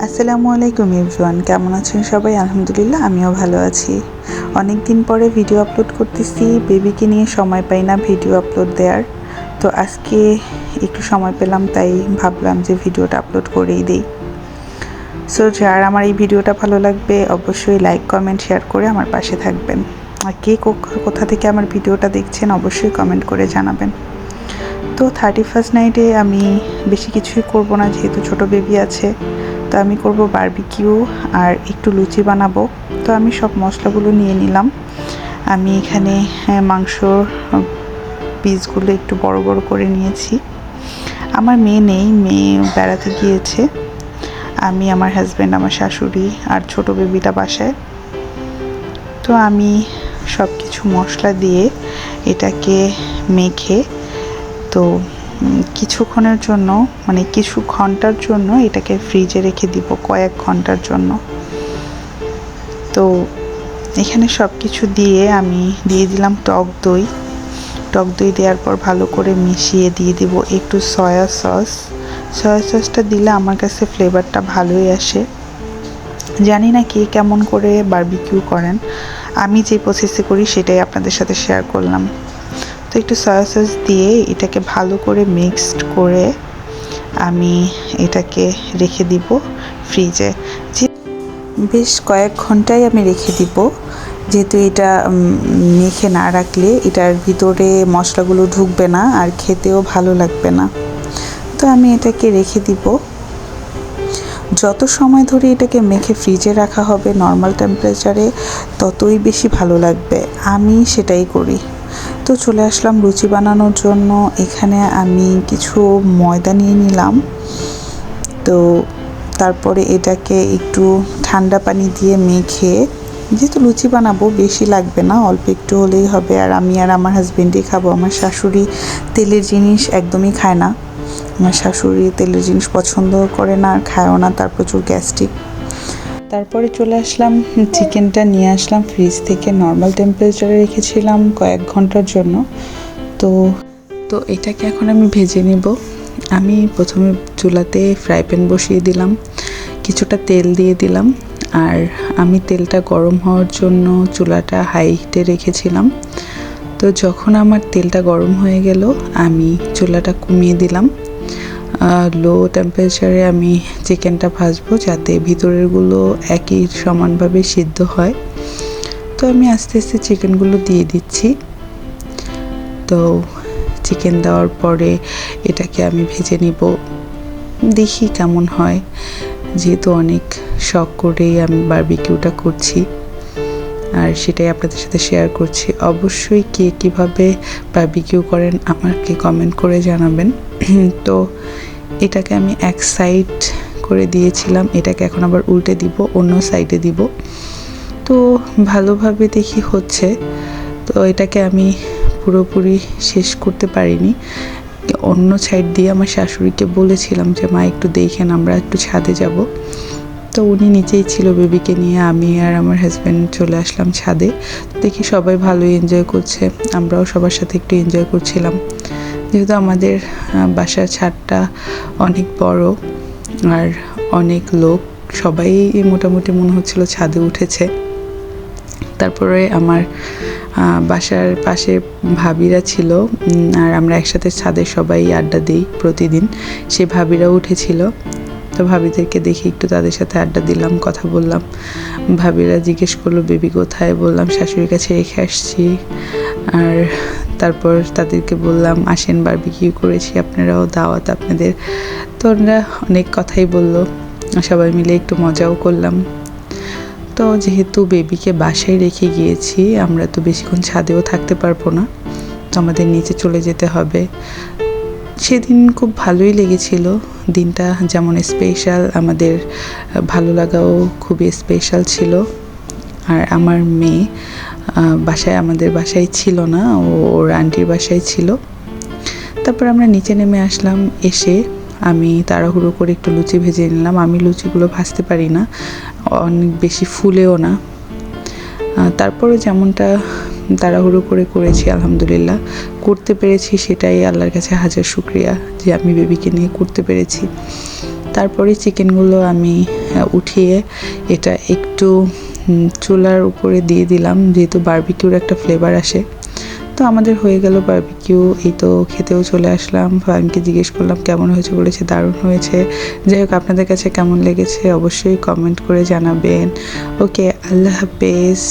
আসসালামু আলাইকুম ইভরান কেমন আছেন সবাই? আলহামদুলিল্লাহ, আমিও ভালো আছি। অনেক দিন পরে ভিডিও আপলোড করতেছি, বেবিকে নিয়ে সময় পাই না ভিডিও আপলোড দেওয়ার তো আজকে একটু সময় পেলাম, তাই ভাবলাম যে ভিডিওটা আপলোড করেই দিই। সো যার আমার এই ভিডিওটা ভালো লাগবে, অবশ্যই লাইক, কমেন্ট, শেয়ার করে আমার পাশে থাকবেন। আর কে কো- কোথা থেকে আমার ভিডিওটা দেখছেন, অবশ্যই কমেন্ট করে জানাবেন। তো থার্টি ফার্স্ট নাইটে আমি বেশি কিছুই করব না, যেহেতু ছোট বেবি আছে। তো আমি করব বারবিকিউ আর একটু লুচি বানাবো। তো আমি সব মশলাগুলো নিয়ে নিলাম। আমি এখানে মাংসর পিসগুলো একটু বড় বড় করে নিয়েছি। আমার মেয়ে নেই, মেয়ে বেড়াতে গিয়েছে। আমি, আমার হাজব্যান্ড আমার শাশুড়ি আর ছোট বেবিটা বাসায়। তো আমি সব কিছু মশলা দিয়ে এটাকে মেখে, তো কিছুক্ষণের জন্য মানে কিছু ঘণ্টার জন্য এটাকে ফ্রিজে রেখে দিব, কয়েক ঘণ্টার জন্য। তো এখানে সব কিছু দিয়ে আমি দিয়ে দিলাম টক দই। টক দই দেওয়ার পর ভালো করে মিশিয়ে দিয়ে দিব একটু সয়া সস সয়া সসটা দিলে আমার কাছে ফ্লেভারটা ভালোই আসে। জানি না কে কেমন করে বারবিকিউ করেন। আমি যে প্রসেসে করি সেটাই আপনাদের সাথে শেয়ার করলাম। তো একটু সয়া সস দিয়ে এটাকে ভালো করে মিক্সড করে আমি এটাকে রেখে দিব ফ্রিজে। বেশ কয়েক ঘন্টায় আমি রেখে দিব। যেহেতু এটা মেখে না রাখলে এটার ভিতরে মশলাগুলো ঢুকবে না আর খেতেও ভালো লাগবে না। তো আমি এটাকে রেখে দিব। যত সময় ধরে এটাকে মেখে ফ্রিজে রাখা হবে নর্মাল টেম্পারেচারে ততই বেশি ভালো লাগবে। আমি সেটাই করি। তো চলে আসলাম লুচি বানানোর জন্য। এখানে আমি কিছু ময়দা নিয়ে নিলাম। তো তারপরে এটাকে একটু ঠান্ডা পানি দিয়ে মেখে, যেহেতু লুচি বানাবো, বেশি লাগবে না, অল্প একটু হলেই হবে। আর আমি আর আমার হাজব্যান্ডই খাব। আমার শাশুড়ি তেলের জিনিস একদমই খায় না। আমার শাশুড়ি তেলের জিনিস পছন্দ করে না, আর খায়ও না। তার প্রচুর গ্যাস্ট্রিক তারপরে চলে আসলাম, চিকেনটা নিয়ে আসলাম ফ্রিজ থেকে নর্মাল টেম্পারেচারে রেখেছিলাম কয়েক ঘণ্টার জন্য। তো তো এটাকে এখন আমি ভেজে নেব। আমি প্রথমে চুলাতে ফ্রাই প্যান বসিয়ে দিলাম, কিছুটা তেল দিয়ে দিলাম, আর আমি তেলটা গরম হওয়ার জন্য চুলাটা হাই হিটে রেখেছিলাম। তো যখন আমার তেলটা গরম হয়ে গেল, আমি চুলাটা কমিয়ে দিলাম। লো টেম্পারেচারে আমি চিকেনটা ভাজবো যাতে ভিতরেরগুলো একই সমানভাবে সিদ্ধ হয়। তো আমি আস্তে আস্তে চিকেনগুলো দিয়ে দিচ্ছি। তো চিকেন দেওয়ার পরে এটাকে আমি ভেজে নিব। দেখি কেমন হয়। যেহেতু অনেক শখ করেই আমি বারবিকিউটা করছি। আর সেটাই আপনাদের সাথে শেয়ার করছি। অবশ্যই কে কীভাবে বারবিকিউ করেন আমাকে কমেন্ট করে জানাবেন। তো এটাকে আমি এক সাইড করে দিয়েছিলাম, এটাকে এখন আবার উল্টে দিব, অন্য সাইডে দিব। তো ভালোভাবে দেখি হচ্ছে। তো এটাকে আমি পুরোপুরি শেষ করতে পারিনি। অন্য সাইড দিয়ে আমার শাশুড়িকে বলেছিলাম যে, মা, একটু দেখেন, আমরা একটু ছাদে যাব। তো উনি নিচেই ছিল বেবিকে নিয়ে, আমি আর আমার হাজব্যান্ড চলে আসলাম ছাদে। দেখি সবাই ভালোই এনজয় করছে, আমরাও সবার সাথে একটু এনজয় করছিলাম। যেহেতু আমাদের বাসার ছাদটা অনেক বড় আর অনেক লোক, সবাই মোটামুটি মনে হচ্ছিল ছাদে উঠেছে। তারপরে আমার বাসার পাশে ভাবিরা ছিল আর আমরা একসাথে ছাদে সবাই আড্ডা দিই প্রতিদিন। সে ভাবিরাও উঠেছিল। তো ভাবিদেরকে দেখে একটু তাদের সাথে আড্ডা দিলাম, কথা বললাম। ভাবিরা জিজ্ঞেস করল, বেবি কোথায়? বললাম, শাশুড়ির কাছে রেখে আসছি। আর তারপর তাদেরকে বললাম, আসেন বারবিকিউ করেছি আপনারাও, দাওয়াত আপনাদের। তো ওরা অনেক কথাই বলল, সবাই মিলে একটু মজাও করলাম। তো যেহেতু বেবিকে বাসায় রেখে গিয়েছি, আমরা তো বেশিক্ষণ ছাদেও থাকতে পারব না। তো আমাদের নিচে চলে যেতে হবে। সেদিন খুব ভালোই লেগেছিল। দিনটা যেমন স্পেশাল আমাদের ভালো লাগাও খুবই স্পেশাল ছিল। আর আমার মেয়ে বাসায়, আমাদের বাসায় ছিল না, ও ওর আন্টির বাসায় ছিল। তারপর আমরা নিচে নেমে আসলাম, এসে আমি তাড়াহুড়ো করে একটু লুচি ভেজে নিলাম। আমি লুচিগুলো ভাজতে পারি না, অনেক বেশি ফুলেও না। তারপরে যেমনটা তাড়াহুড়ো করে করেছি, আলহামদুলিল্লাহ। করতে পেরেছি সেটাই আল্লাহর কাছে হাজার শুক্রিয়া যে আমি বেবিকে নিয়ে করতে পেরেছি। তারপরে চিকেনগুলো আমি উঠিয়ে এটা একটু চুলার উপরে দিয়ে দিলাম, যেহেতু বার্বিকিউর একটা ফ্লেভার আসে। তো আমাদের হয়ে গেল বার্বিকিউ এই তো খেতেও চলে আসলাম। ফাহিমকে জিজ্ঞেস করলাম, কেমন হয়েছে? বলেছে, দারুণ হয়েছে। যাই হোক, আপনাদের কাছে কেমন লেগেছে অবশ্যই কমেন্ট করে জানাবেন। ওকে আল্লাহ হাফেজ।